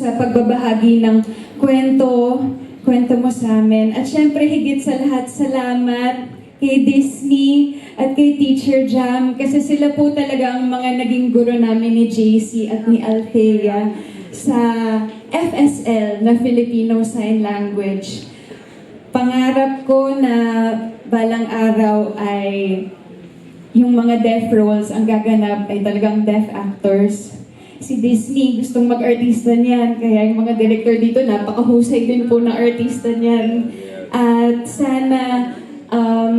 sa pagbabahagi ng kwento, kwento mo sa amin. At syempre, higit sa lahat, salamat kay Disney at kay Teacher Jam kasi sila po talaga ang mga naging guro namin ni JC at ni Althea sa FSL na Filipino Sign Language. Pangarap ko na balang araw ay yung mga deaf roles ang gaganap ay talagang deaf actors. Si Disney gustong mag-artista niyan, kaya yung mga director dito napakahusay din po na artista niyan. At sana um,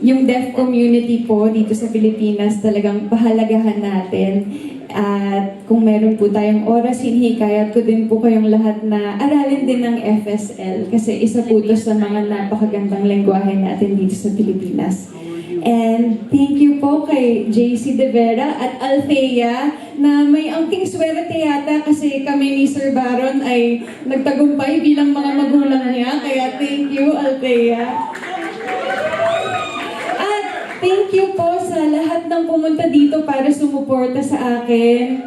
yung deaf community po dito sa Pilipinas talagang pahalagahan natin. At kung meron po tayong oras, hinihikayat ko din po kayong lahat na aralin din ng FSL kasi isa po ito sa mga napakagandang lengguwahe natin dito sa Pilipinas. And thank you po kay JC De Vera at Althea na may angking swerte yata kasi kami ni Sir Baron ay nagtagumpay bilang mga magulang niya. Kaya thank you, Althea. At thank you po sa lahat ng pumunta dito para sumuporta sa akin.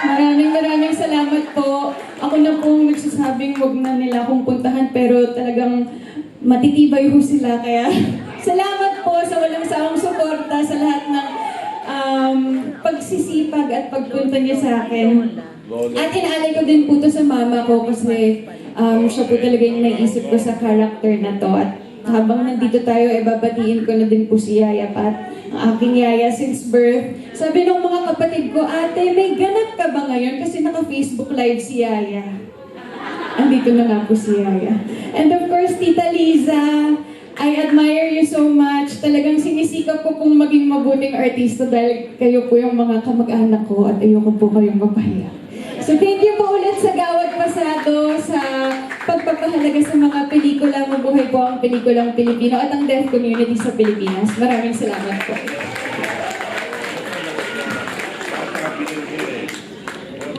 Maraming maraming salamat po. Ako na pong nagsasabing wag na nila akong puntahan pero talagang matitibay ho sila. Kaya salamat po sa walang sawang suporta sa lahat ng pagsisipag at pagpunta niya sa akin. At inaalay ko din po to sa mama ko kasi um, siya po talaga yung naisip ko sa character na to. At habang nandito tayo, eh, babatiin ko na din po si Yaya Pat, ang aking Yaya since birth. Sabi ng mga kapatid ko, ate, may ganap ka ba ngayon? Kasi naka-Facebook live si Yaya. Andito na nga po si Yaya. And of course, Tita Liza, I admire you so much. Talagang sinisikap ko pong maging mabuting artista dahil kayo po yung mga kamag-anak ko at ayoko po kayong mapahiya. So thank you po ulit sa Gawad Pasado sa pagpapahalaga sa mga pelikula. Mabuhay po ang pelikulang Pilipino at ang deaf community sa Pilipinas. Maraming salamat po.